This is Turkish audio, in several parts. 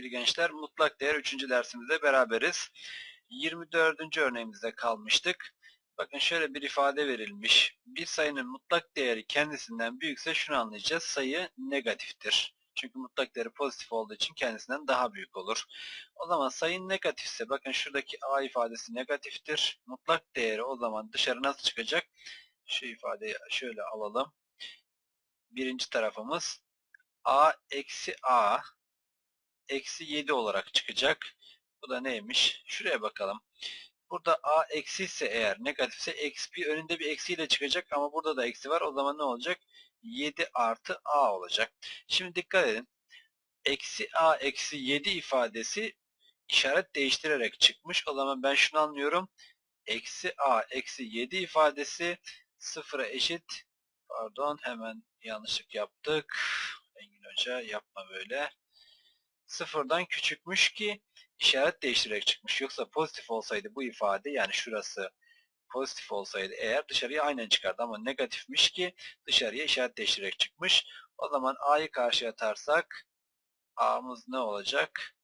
Sevgili gençler. Mutlak değer 3. dersimizde beraberiz. 24. örneğimizde kalmıştık. Bakın şöyle bir ifade verilmiş. Bir sayının mutlak değeri kendisinden büyükse şunu anlayacağız. Sayı negatiftir. Çünkü mutlak değeri pozitif olduğu için kendisinden daha büyük olur. O zaman sayı negatifse bakın şuradaki a ifadesi negatiftir. Mutlak değeri o zaman dışarı nasıl çıkacak? Şu ifadeyi şöyle alalım. Birinci tarafımız a eksi a eksi 7 olarak çıkacak. Bu da neymiş? Şuraya bakalım. Burada a eksi ise eğer negatifse eksi bir önünde bir eksiyle çıkacak ama burada da eksi var. O zaman ne olacak? 7 artı a olacak. Şimdi dikkat edin. Eksi a eksi 7 ifadesi işaret değiştirerek çıkmış. O zaman ben şunu anlıyorum. Eksi a eksi 7 ifadesi sıfıra eşit. Pardon hemen yanlışlık yaptık. Engin Hoca yapma böyle sıfırdan küçükmüş ki işaret değiştirerek çıkmış. Yoksa pozitif olsaydı bu ifade yani şurası pozitif olsaydı eğer dışarıya aynen çıkardı ama negatifmiş ki dışarıya işaret değiştirerek çıkmış. O zaman a'yı karşıya atarsak a'mız ne olacak?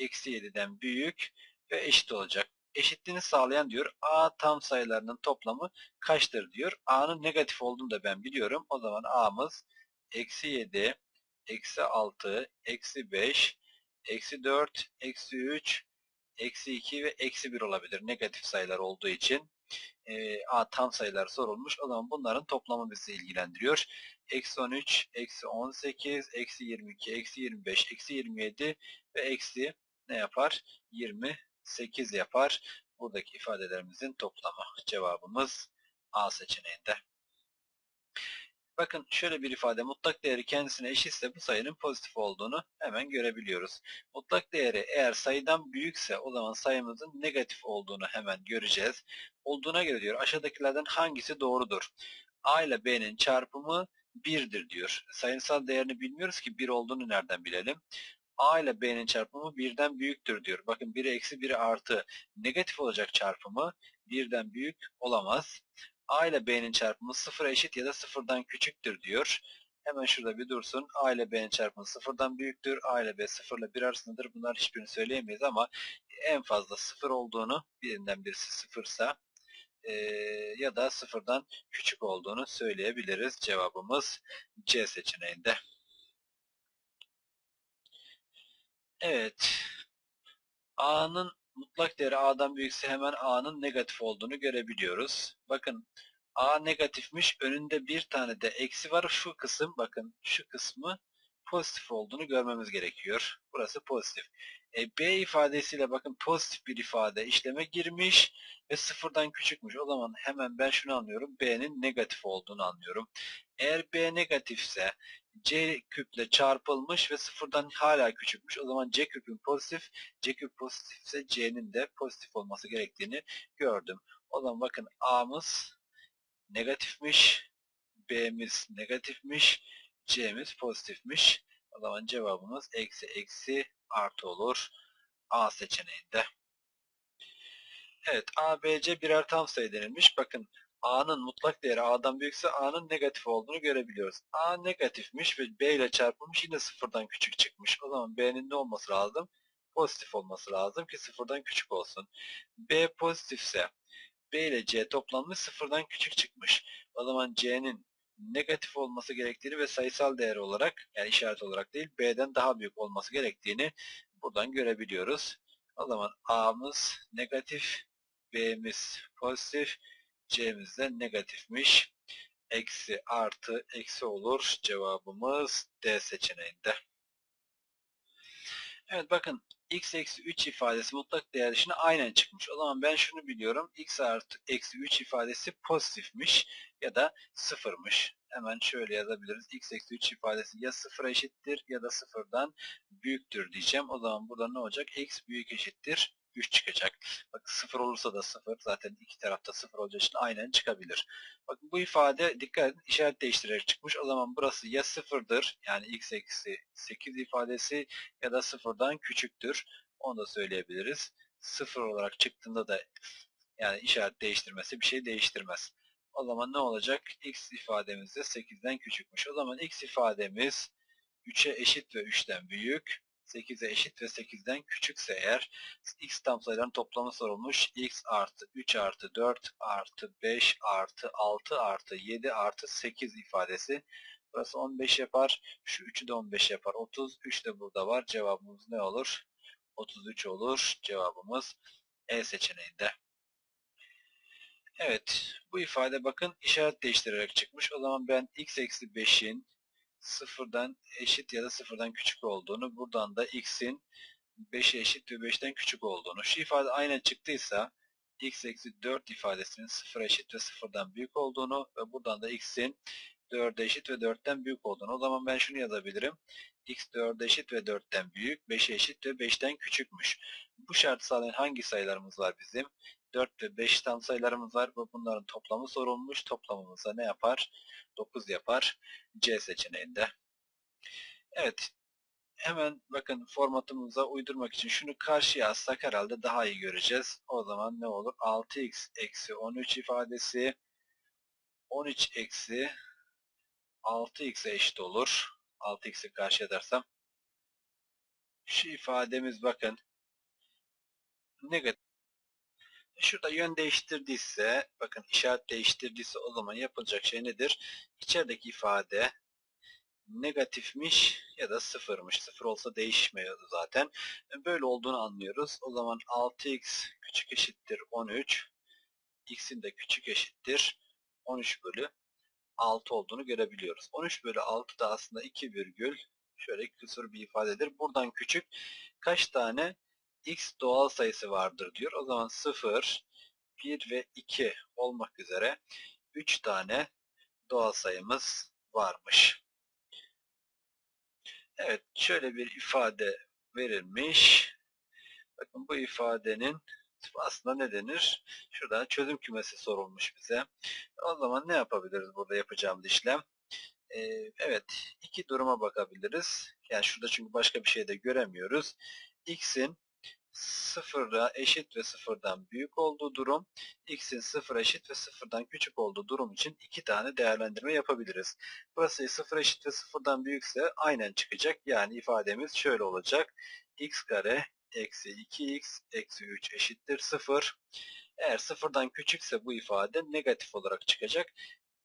Eksi 7'den büyük ve eşit olacak. Eşitliğini sağlayan diyor a tam sayılarının toplamı kaçtır diyor. a'nın negatif olduğunu da ben biliyorum. O zaman a'mız eksi 7, eksi 6, eksi 5, eksi 4, eksi 3, eksi 2 ve eksi 1 olabilir. Negatif sayılar olduğu için e, A tam sayılar sorulmuş. O zaman bunların toplamı bizi ilgilendiriyor. Eksi 13, eksi 18, eksi 22, eksi 25, eksi 27 ve eksi ne yapar? 28 yapar. Buradaki ifadelerimizin toplamı. Cevabımız A seçeneğinde. Bakın şöyle bir ifade mutlak değeri kendisine eşitse bu sayının pozitif olduğunu hemen görebiliyoruz. Mutlak değeri eğer sayıdan büyükse o zaman sayımızın negatif olduğunu hemen göreceğiz. Olduğuna göre diyor aşağıdakilerden hangisi doğrudur? A ile B'nin çarpımı 1'dir diyor. Sayısal değerini bilmiyoruz ki 1 olduğunu nereden bilelim? A ile B'nin çarpımı 1'den büyüktür diyor. Bakın 1'e eksi 1'e artı negatif olacak çarpımı 1'den büyük olamaz. A ile B'nin çarpımı 0 eşit ya da 0'dan küçüktür diyor. Hemen şurada bir dursun. A ile B'nin çarpımı 0'dan büyüktür. A ile B 0 ile 1 arasındadır. Bunlar hiçbirini söyleyemeyiz ama en fazla 0 olduğunu birinden birisi 0 ise e, ya da 0'dan küçük olduğunu söyleyebiliriz. Cevabımız C seçeneğinde. Evet. A'nın mutlak değeri A'dan büyükse hemen A'nın negatif olduğunu görebiliyoruz. Bakın A negatifmiş. Önünde bir tane de eksi var. Şu kısım bakın şu kısmı pozitif olduğunu görmemiz gerekiyor. Burası pozitif. E, B ifadesiyle bakın pozitif bir ifade işleme girmiş ve sıfırdan küçükmüş. O zaman hemen ben şunu anlıyorum. B'nin negatif olduğunu anlıyorum. Eğer B negatifse C küple çarpılmış ve sıfırdan hala küçükmüş. O zaman C küpün pozitif, C küp pozitifse C'nin de pozitif olması gerektiğini gördüm. O zaman bakın A'mız negatifmiş, B'miz negatifmiş, C'miz pozitifmiş. O zaman cevabımız eksi eksi artı olur. A seçeneğinde. Evet A, B, C birer tam sayı denilmiş. Bakın A'nın mutlak değeri A'dan büyükse A'nın negatif olduğunu görebiliyoruz. A negatifmiş ve B ile çarpılmış yine sıfırdan küçük çıkmış. O zaman B'nin ne olması lazım? Pozitif olması lazım ki sıfırdan küçük olsun. B pozitifse B ile C toplanmış sıfırdan küçük çıkmış. O zaman C'nin negatif olması gerektiğini ve sayısal değer olarak yani işaret olarak değil B'den daha büyük olması gerektiğini buradan görebiliyoruz. O zaman A'mız negatif, B'miz pozitif, C'miz de negatifmiş. Eksi artı eksi olur. Cevabımız D seçeneğinde. Evet bakın x eksi 3 ifadesi mutlak değer dışına aynen çıkmış. O zaman ben şunu biliyorum. x artı eksi 3 ifadesi pozitifmiş ya da sıfırmış. Hemen şöyle yazabiliriz. x eksi 3 ifadesi ya sıfıra eşittir ya da sıfırdan büyüktür diyeceğim. O zaman burada ne olacak? x büyük eşittir 3 çıkacak. Bak 0 olursa da 0. Zaten iki tarafta 0 olacağı için aynen çıkabilir. Bakın bu ifade dikkat edin işaret değiştirerek çıkmış. O zaman burası ya 0'dır yani x eksi 8 ifadesi ya da 0'dan küçüktür. Onu da söyleyebiliriz. 0 olarak çıktığında da yani işaret değiştirmesi bir şey değiştirmez. O zaman ne olacak? x ifademiz de 8'den küçükmüş. O zaman x ifademiz 3'e eşit ve 3'ten büyük. 8'e eşit ve 8'den küçükse eğer x tam sayıların toplamı sorulmuş. x artı 3 artı 4 artı 5 artı 6 artı 7 artı 8 ifadesi. Burası 15 yapar. Şu 3'ü de 15 yapar. 30. 3 de burada var. Cevabımız ne olur? 33 olur. Cevabımız E seçeneğinde. Evet. Bu ifade bakın işaret değiştirerek çıkmış. O zaman ben x eksi 5'in sıfırdan eşit ya da sıfırdan küçük olduğunu, buradan da x'in 5'e eşit ve 5'ten küçük olduğunu. Şu ifade aynen çıktıysa x eksi 4 ifadesinin 0 eşit ve 0'dan büyük olduğunu ve buradan da x'in 4'e eşit ve 4'ten büyük olduğunu. O zaman ben şunu yazabilirim. x 4'e eşit ve 4'ten büyük, 5'e eşit ve 5'ten küçükmüş. Bu şartı sağlayan hangi sayılarımız var bizim? 4 ve 5 tam sayılarımız var ve bunların toplamı sorulmuş. Toplamımızda ne yapar? 9 yapar. C seçeneğinde. Evet. Hemen bakın formatımıza uydurmak için şunu karşıya alsak herhalde daha iyi göreceğiz. O zaman ne olur? 6x eksi 13 ifadesi 13 eksi 6x'e eşit olur. 6x'i karşıya dersem. Şu ifademiz bakın negatif. Şurada yön değiştirdiyse, bakın işaret değiştirdiyse o zaman yapılacak şey nedir? İçerideki ifade negatifmiş ya da sıfırmış. Sıfır olsa değişmiyordu zaten. Böyle olduğunu anlıyoruz. O zaman 6x küçük eşittir 13. x'in de küçük eşittir 13 bölü 6 olduğunu görebiliyoruz. 13 bölü 6 da aslında 2 virgül şöyle küsur bir ifadedir. Buradan küçük kaç tane x doğal sayısı vardır diyor. O zaman 0, 1 ve 2 olmak üzere 3 tane doğal sayımız varmış. Evet şöyle bir ifade verilmiş. Bakın bu ifadenin aslında ne denir? Şurada çözüm kümesi sorulmuş bize. O zaman ne yapabiliriz burada yapacağımız işlem? Ee, evet iki duruma bakabiliriz. Yani şurada çünkü başka bir şey de göremiyoruz. x'in sıfıra eşit ve sıfırdan büyük olduğu durum, x'in sıfır eşit ve sıfırdan küçük olduğu durum için iki tane değerlendirme yapabiliriz. Burası sıfır eşit ve sıfırdan büyükse aynen çıkacak. Yani ifademiz şöyle olacak. x kare eksi 2x eksi 3 eşittir 0. Eğer sıfırdan küçükse bu ifade negatif olarak çıkacak.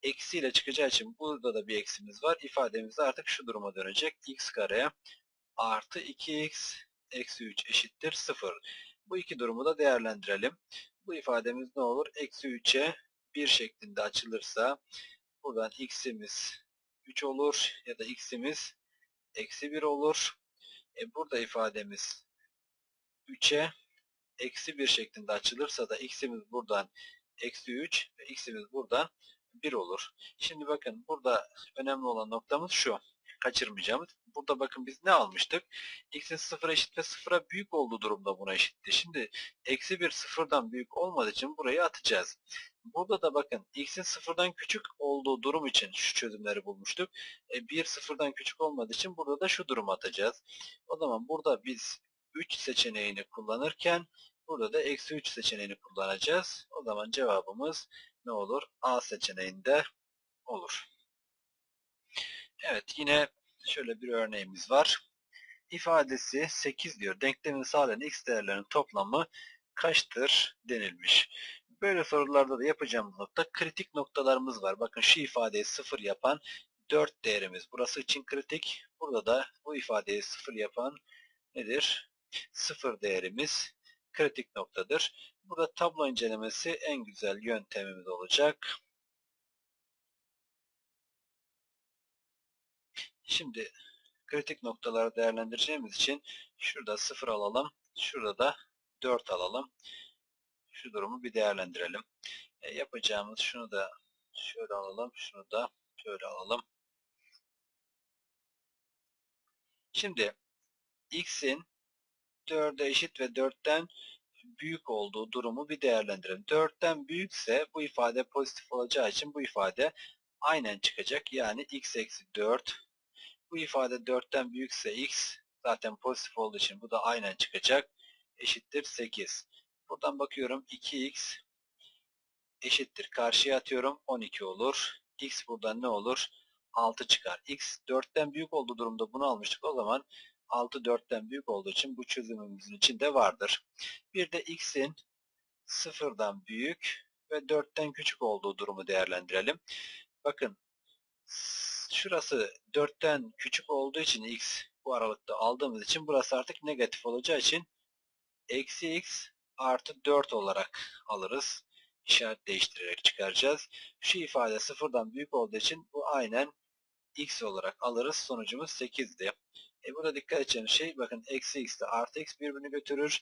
Eksiyle çıkacağı için burada da bir eksimiz var. İfademiz artık şu duruma dönecek. x kare artı 2x eksi 3 eşittir 0. Bu iki durumu da değerlendirelim. Bu ifademiz ne olur? Eksi 3'e 1 şeklinde açılırsa buradan x'imiz 3 olur ya da x'imiz eksi 1 olur. E burada ifademiz 3'e eksi 1 şeklinde açılırsa da x'imiz buradan eksi 3 ve x'imiz buradan 1 olur. Şimdi bakın burada önemli olan noktamız şu. Kaçırmayacağımız. Burada bakın biz ne almıştık? x'in 0 eşit ve 0'a büyük olduğu durumda buna eşitti. Şimdi eksi 1 sıfırdan büyük olmadığı için burayı atacağız. Burada da bakın x'in sıfırdan küçük olduğu durum için şu çözümleri bulmuştuk. E, 1 sıfırdan küçük olmadığı için burada da şu durumu atacağız. O zaman burada biz 3 seçeneğini kullanırken burada da eksi 3 seçeneğini kullanacağız. O zaman cevabımız ne olur? A seçeneğinde olur. Evet yine şöyle bir örneğimiz var. İfadesi 8 diyor. Denklemin sağlayan x değerlerinin toplamı kaçtır denilmiş. Böyle sorularda da yapacağımız nokta kritik noktalarımız var. Bakın şu ifadeyi 0 yapan 4 değerimiz. Burası için kritik. Burada da bu ifadeyi 0 yapan nedir? 0 değerimiz kritik noktadır. Burada tablo incelemesi en güzel yöntemimiz olacak. Şimdi kritik noktaları değerlendireceğimiz için şurada 0 alalım. Şurada da 4 alalım. Şu durumu bir değerlendirelim. E, yapacağımız şunu da şöyle alalım. Şunu da şöyle alalım. Şimdi x'in 4'e eşit ve 4'ten büyük olduğu durumu bir değerlendirelim. 4'ten büyükse bu ifade pozitif olacağı için bu ifade aynen çıkacak. Yani x eksi 4. Bu ifade 4'ten büyükse x zaten pozitif olduğu için bu da aynen çıkacak. Eşittir 8. Buradan bakıyorum 2x eşittir. Karşıya atıyorum 12 olur. x buradan ne olur? 6 çıkar. x 4'ten büyük olduğu durumda bunu almıştık. O zaman 6 4'ten büyük olduğu için bu çözümümüzün içinde vardır. Bir de x'in sıfırdan büyük ve 4'ten küçük olduğu durumu değerlendirelim. Bakın şurası 4'ten küçük olduğu için x bu aralıkta aldığımız için burası artık negatif olacağı için eksi x artı 4 olarak alırız. İşaret değiştirerek çıkaracağız. Şu ifade sıfırdan büyük olduğu için bu aynen x olarak alırız. Sonucumuz 8'di. E burada dikkat edeceğimiz şey bakın eksi x ile artı x birbirini götürür.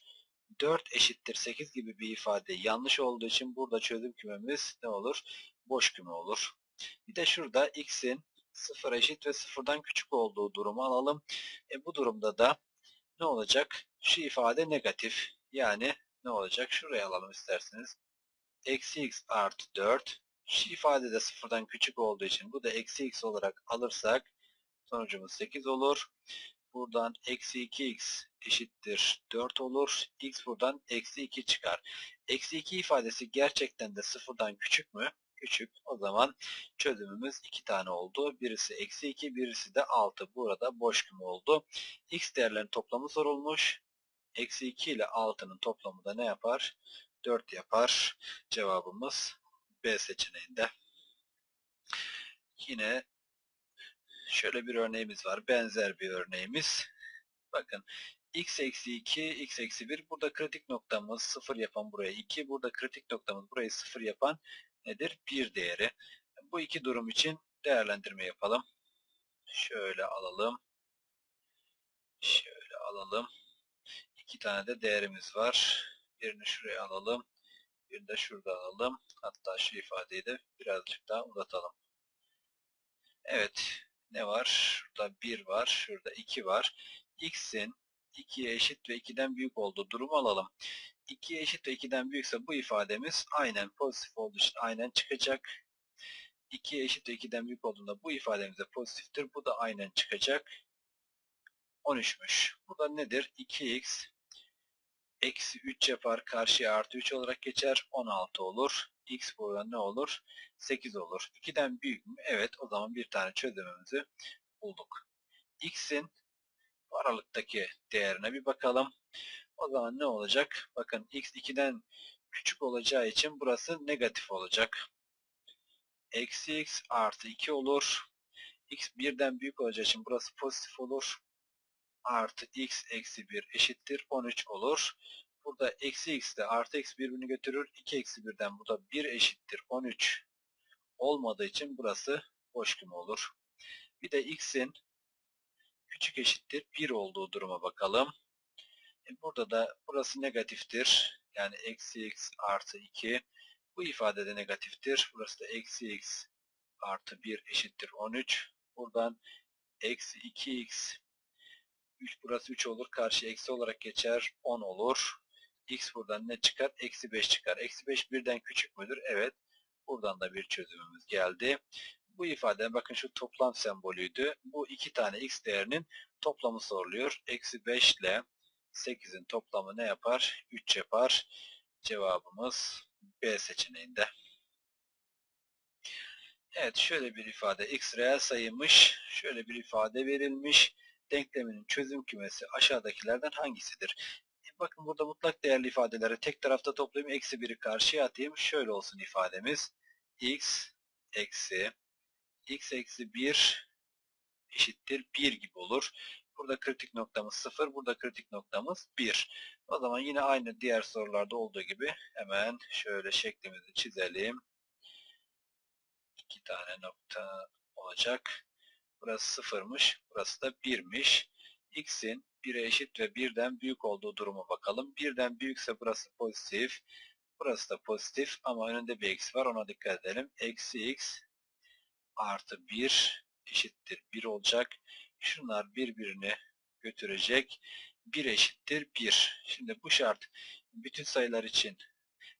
4 eşittir 8 gibi bir ifade yanlış olduğu için burada çözüm kümemiz ne olur? Boş küme olur. Bir de şurada x'in 0 eşit ve 0'dan küçük olduğu durumu alalım. E bu durumda da ne olacak? Şu ifade negatif. Yani ne olacak? Şuraya alalım isterseniz. Eksi x artı 4. Şu ifade de sıfırdan küçük olduğu için bu da eksi x olarak alırsak sonucumuz 8 olur. Buradan eksi 2x eşittir 4 olur. x buradan eksi 2 çıkar. Eksi 2 ifadesi gerçekten de sıfırdan küçük mü? Küçük. O zaman çözümümüz 2 tane oldu. Birisi eksi 2, birisi de 6. Burada boş küme oldu. x değerlerin toplamı sorulmuş. Eksi 2 ile 6'nın toplamı da ne yapar? 4 yapar. Cevabımız B seçeneğinde. Yine şöyle bir örneğimiz var. Benzer bir örneğimiz. Bakın x eksi 2, x eksi 1. Burada kritik noktamız 0 yapan buraya 2. Burada kritik noktamız burayı 0 yapan nedir? 1 değeri. Bu iki durum için değerlendirme yapalım. Şöyle alalım. Şöyle alalım. İki tane de değerimiz var. Birini şuraya alalım. Birini de şurada alalım. Hatta şu ifadeyi de birazcık daha uzatalım. Evet. Ne var? Şurada 1 var. Şurada 2 var. X'in 2'ye eşit ve 2'den büyük olduğu durumu alalım. 2'ye eşit ve 2'den büyükse bu ifademiz aynen pozitif olduğu için aynen çıkacak. 2'ye eşit ve 2'den büyük olduğunda bu ifademiz de pozitiftir. Bu da aynen çıkacak. 13'müş. Bu da nedir? 2x eksi 3 yapar. Karşıya artı 3 olarak geçer. 16 olur. X burada ne olur? 8 olur. 2'den büyük mü? Evet. O zaman bir tane çözümümüzü bulduk. X'in bu aralıktaki değerine bir bakalım. O zaman ne olacak? Bakın x 2'den küçük olacağı için burası negatif olacak. Eksi x artı 2 olur. x 1'den büyük olacağı için burası pozitif olur. Artı x eksi 1 eşittir 13 olur. Burada eksi x ile artı x birbirini götürür. 2 eksi 1'den bu da 1 eşittir 13 olmadığı için burası boş küme olur. Bir de x'in küçük eşittir 1 olduğu duruma bakalım. E burada da burası negatiftir. Yani eksi x artı 2. Bu ifade de negatiftir. Burası da eksi x artı 1 eşittir 13. Buradan eksi 2x 3 burası 3 olur. Karşı eksi olarak geçer. 10 olur. X buradan ne çıkar? Eksi 5 çıkar. Eksi 5 birden küçük müdür? Evet. Buradan da bir çözümümüz geldi. Bu ifade bakın şu toplam sembolüydü. Bu iki tane x değerinin toplamı soruluyor. Eksi 5 ile 8'in toplamı ne yapar? 3 yapar. Cevabımız B seçeneğinde. Evet şöyle bir ifade x reel sayıymış. Şöyle bir ifade verilmiş. Denkleminin çözüm kümesi aşağıdakilerden hangisidir? Bakın burada mutlak değerli ifadeleri tek tarafta toplayayım. Eksi 1'i karşıya atayım. Şöyle olsun ifademiz. x eksi x eksi 1 eşittir 1 gibi olur. Burada kritik noktamız 0, burada kritik noktamız 1. O zaman yine aynı diğer sorularda olduğu gibi hemen şöyle şeklimizi çizelim. İki tane nokta olacak. Burası 0'mış, burası da 1'miş. x'in 1'e eşit ve 1'den büyük olduğu duruma bakalım. 1'den büyükse burası pozitif, burası da pozitif ama önünde bir eksi var ona dikkat edelim. Eksi x artı 1 eşittir 1 olacak. Şunlar birbirini götürecek. 1 eşittir 1. Şimdi bu şart bütün sayılar için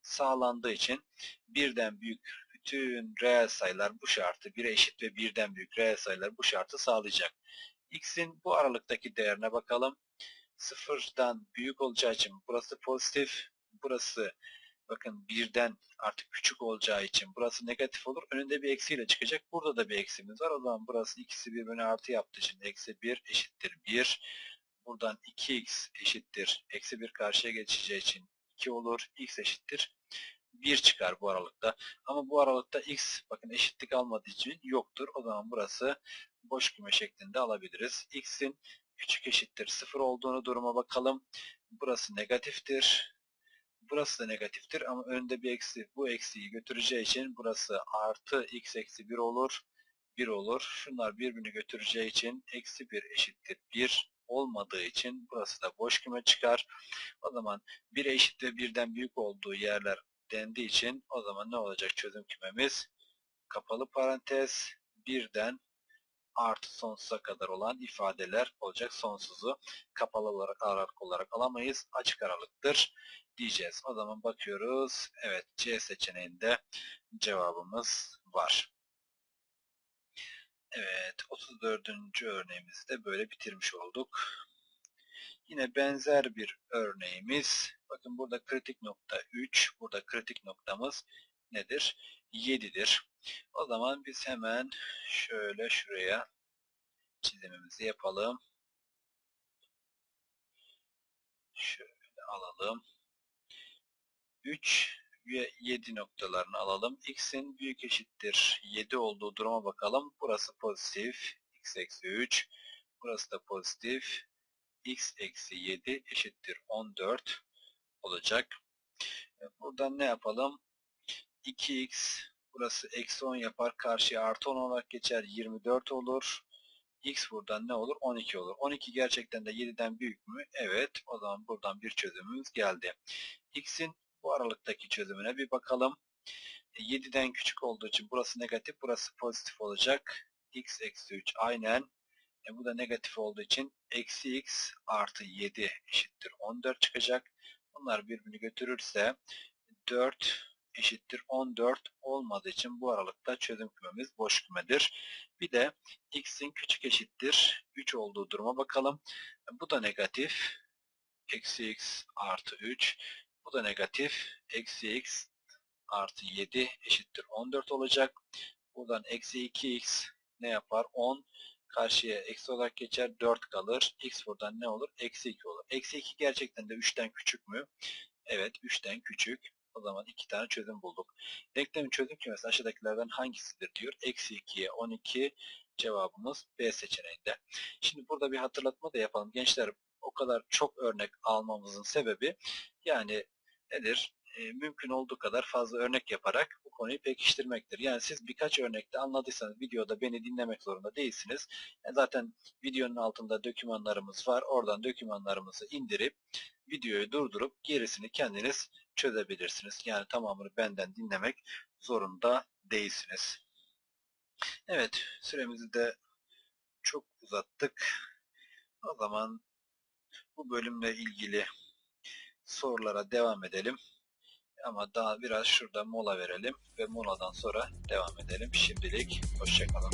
sağlandığı için birden büyük bütün reel sayılar bu şartı 1'e eşit ve birden büyük reel sayılar bu şartı sağlayacak. X'in bu aralıktaki değerine bakalım. Sıfırdan büyük olacağı için burası pozitif, burası bakın birden artık küçük olacağı için burası negatif olur. Önünde bir eksiyle çıkacak. Burada da bir eksimiz var. O zaman burası ikisi birbirine artı yaptığı için eksi 1 eşittir 1. buradan 2x eşittir. Eksi 1 karşıya geçeceği için 2 olur. x eşittir. 1 çıkar bu aralıkta. Ama bu aralıkta x bakın eşitlik almadığı için yoktur. O zaman burası boş küme şeklinde alabiliriz. x'in küçük eşittir 0 olduğunu duruma bakalım. Burası negatiftir. Burası da negatiftir ama önde bir eksi bu eksiyi götüreceği için burası artı x eksi 1 olur. 1 olur. Şunlar birbirini götüreceği için eksi 1 eşittir 1 olmadığı için burası da boş küme çıkar. O zaman 1 eşit ve 1'den büyük olduğu yerler dendiği için o zaman ne olacak çözüm kümemiz? Kapalı parantez 1'den artı sonsuza kadar olan ifadeler olacak. Sonsuzu kapalı olarak aralık olarak alamayız. Açık aralıktır diyeceğiz. O zaman bakıyoruz. Evet C seçeneğinde cevabımız var. Evet 34. örneğimizi de böyle bitirmiş olduk. Yine benzer bir örneğimiz. Bakın burada kritik nokta 3. Burada kritik noktamız nedir? 7'dir. O zaman biz hemen şöyle şuraya çizimimizi yapalım. Şöyle alalım. 3 ve 7 noktalarını alalım. x'in büyük eşittir 7 olduğu duruma bakalım. Burası pozitif. x eksi 3. Burası da pozitif. X eksi 7 eşittir 14 olacak. Buradan ne yapalım? 2x burası eksi 10 yapar. Karşıya artı 10 olarak geçer. 24 olur. x buradan ne olur? 12 olur. 12 gerçekten de 7'den büyük mü? Evet. O zaman buradan bir çözümümüz geldi. x'in bu aralıktaki çözümüne bir bakalım. 7'den küçük olduğu için burası negatif, burası pozitif olacak. x eksi 3 aynen. E bu da negatif olduğu için eksi x artı 7 eşittir 14 çıkacak. Bunlar birbirini götürürse 4 eşittir 14 olmadığı için bu aralıkta çözüm kümemiz boş kümedir. Bir de x'in küçük eşittir 3 olduğu duruma bakalım. Bu da negatif. Eksi x artı 3. Bu da negatif. Eksi x artı 7 eşittir 14 olacak. Buradan eksi 2x ne yapar? 10. Karşıya eksi olarak geçer. 4 kalır. x buradan ne olur? Eksi 2 olur. Eksi 2 gerçekten de 3'ten küçük mü? Evet 3'ten küçük. O zaman iki tane çözüm bulduk. Denklemin çözüm kümesi aşağıdakilerden hangisidir diyor. Eksi 2'ye 12 cevabımız B seçeneğinde. Şimdi burada bir hatırlatma da yapalım. Gençler o kadar çok örnek almamızın sebebi yani nedir? E, mümkün olduğu kadar fazla örnek yaparak bu konuyu pekiştirmektir. Yani siz birkaç örnekte anladıysanız videoda beni dinlemek zorunda değilsiniz. Yani zaten videonun altında dokümanlarımız var. Oradan dokümanlarımızı indirip videoyu durdurup gerisini kendiniz çözebilirsiniz. Yani tamamını benden dinlemek zorunda değilsiniz. Evet süremizi de çok uzattık. O zaman bu bölümle ilgili sorulara devam edelim. Ama daha biraz şurada mola verelim ve moladan sonra devam edelim. Şimdilik hoşçakalın.